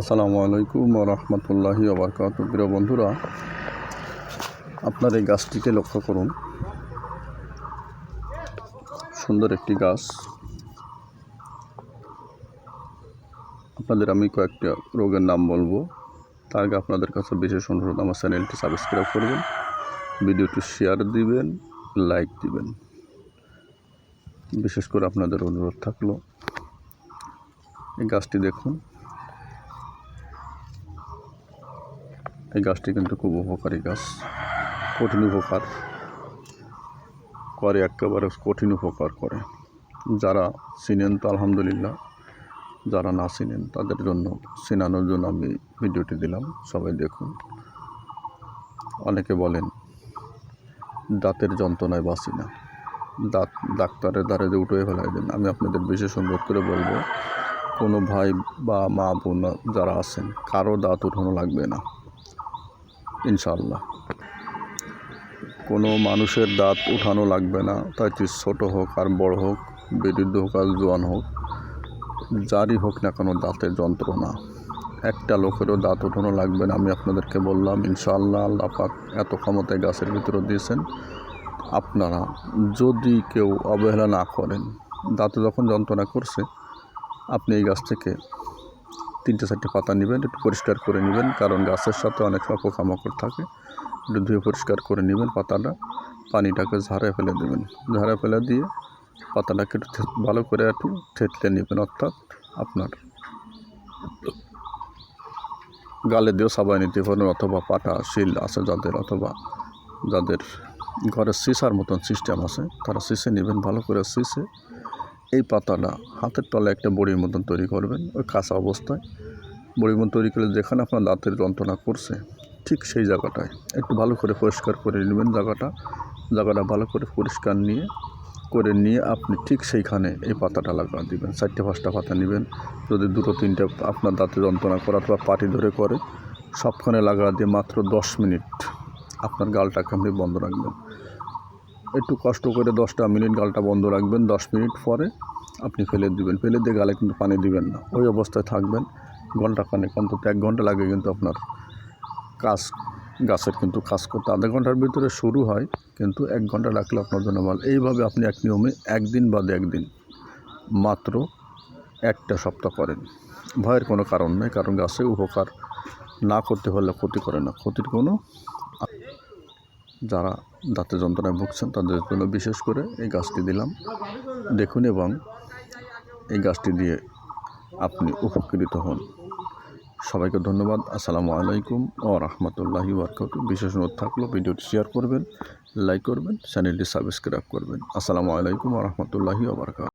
আসসালামু আলাইকুম রহমতুল্লাহি ওবরকাত প্রিয় বন্ধুরা, আপনার এই গাছটিকে লক্ষ্য করুন। সুন্দর একটি গাছ। আপনাদের আমি কয়েকটা রোগের নাম বলব। তার আগে আপনাদের কাছে বিশেষ অনুরোধ, আমার চ্যানেলটি সাবস্ক্রাইব করবেন, ভিডিওটি শেয়ার দিবেন, লাইক দিবেন। বিশেষ করে আপনাদের অনুরোধ থাকল, এই গাছটি দেখুন। এই গাছটি কিন্তু খুব উপকারী গাছ। কঠিন উপকার করে, একেবারে কঠিন উপকার করে। যারা চিনেন তো আলহামদুলিল্লাহ, যারা না চিনেন তাদের জন্য চেনানোর জন্য আমি ভিডিওটি দিলাম, সবাই দেখুন। অনেকে বলেন, দাঁতের যন্ত্রণায় বাঁচি না। দাঁত, ডাক্তারের দ্বারে যে উঠে ফেলাই দেন। আমি আপনাদের বিশেষ অনুরোধ করে বলব, কোনো ভাই বা মা বোন যারা আছেন, কারও দাঁত উঠানো লাগবে না। ইনশাল্লাহ কোনো মানুষের দাঁত উঠানো লাগবে না তাই ছোটো হোক আর বড় হোক বৃদ্ধ হোক আর জোয়ান হোক, যারই হোক না কোনো দাঁতের যন্ত্রণা। একটা লোকেরও দাঁত উঠানো লাগবে না, আমি আপনাদেরকে বললাম, ইনশাআল্লাহ আল্লাহ পাক এত ক্ষমতায় গাছের ভিতরে দিয়েছেন। আপনারা যদি কেউ অবহেলা না করেন, দাঁতে যখন যন্ত্রণা করছে, আপনি এই গাছ থেকে তিনটে চারটে পাতা নেবেন, একটু পরিষ্কার করে নেবেন, কারণ গাছের সাথে অনেক সময় পোকামাকড় থাকে। একটু ধুয়ে পরিষ্কার করে নেবেন পাতাটা, পানিটাকে ঝাড়ে ফেলে দেবেন। ঝাড়ে ফেলে দিয়ে পাতাটাকে একটু ভালো করে একটু থেতলে নেবেন, অর্থাৎ আপনার গালে দিয়েও সাবাই নিতে পারেন অথবা পাটা, শিল আছে যাদের, অথবা যাদের ঘরে সিসার মতন সিস্টেম আছে, তারা সিসে নেবেন, ভালো করে সিসে এই পাতাটা হাতের তলে একটা বড়ির মতন তৈরি করবেন, ওই কাঁচা অবস্থায়। বড়ির মতন তৈরি করলে যেখানে আপনার দাঁতের যন্ত্রণা করছে, ঠিক সেই জায়গাটায়। একটু ভালো করে পরিষ্কার করে নেবেন জায়গাটা। জায়গাটা ভালো করে পরিষ্কার নিয়ে, করে নিয়ে আপনি ঠিক সেইখানে এই পাতাটা লাগা দিবেন। চারটে পাঁচটা পাতা নেবেন। যদি দুটো, তিনটে আপনার দাঁতে যন্ত্রণা করা অথবা পাটি ধরে করে, সবখানে লাগা দিয়ে মাত্র দশ মিনিট আপনার গালটাকে আপনি বন্ধ রাখবেন। একটু কষ্ট করে দশটা মিনিট গালটা বন্ধ রাখবেন, দশ মিনিট পরে আপনি ফেলে দিবেন। ফেলে দিয়ে গালে কিন্তু পানি দিবেন না। ওই অবস্থায় থাকবেন। ঘণ্টা খানেক, অন্তত এক ঘণ্টা লাগে কিন্তু আপনার কাজ, গাছের কিন্তু কাজ করতে। আধা ঘণ্টার ভিতরে শুরু হয়, কিন্তু এক ঘণ্টা রাখলে আপনার জন্য ভালো। এইভাবে আপনি এক নিয়মে একদিন বাদে একদিন মাত্র একটা সপ্তাহ করেন। ভয়ের কোনো কারণ নেই, কারণ গাছে উপকার না করতে হলে ক্ষতি করে না। ক্ষতির কোনো যারা দাঁতে যন্ত্রণায় ভুগছেন তাদের জন্য বিশেষ করে এই গাছটি দিলাম। দেখুন এবং এই গাছটি দিয়ে আপনি উপকৃত হন। সবাইকে ধন্যবাদ। আসসালামু আলাইকুম ও রহমতুল্লাহি বরকত বিশেষ অনুরোধ থাকল ভিডিওটি শেয়ার করবেন, লাইক করবেন, চ্যানেলটি সাবস্ক্রাইব করবেন। আসসালামু আলাইকুম ও রহমতুল্লাহি